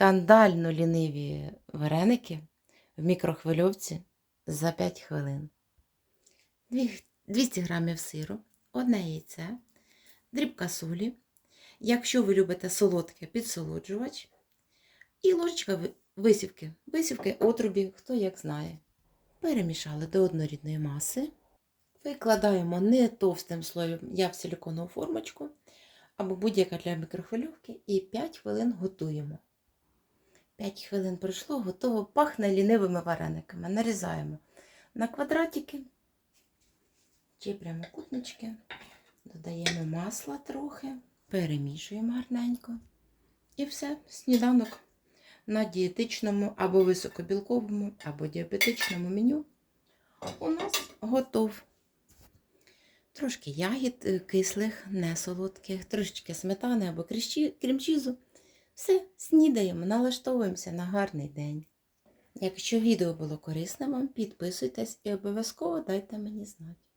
скандально ліниві вареники в мікрохвильовці за 5 хвилин. 200 грамів сиру, одне яйце, дрібка солі. Якщо ви любите солодке, підсолоджувач. І ложечка висівки. Висівки отрубі, хто як знає. Перемішали до однорідної маси. Викладаємо не товстим слоєм, я в силіконову формочку або будь-яка для мікрохвильовки, і 5 хвилин готуємо. 5 хвилин пройшло, готово, пахне лінивими варениками. Нарізаємо на квадратики чи прямокутнички. Додаємо масла трохи, перемішуємо гарненько. І все, сніданок на дієтичному або високобілковому, або діабетичному меню у нас готов. Трошки ягід е, кислих, не солодких, трошечки сметани або крем-чізу. Все, снідаємо, налаштовуємося на гарний день. Якщо відео було корисним, вам, підписуйтесь і обов'язково дайте мені знати.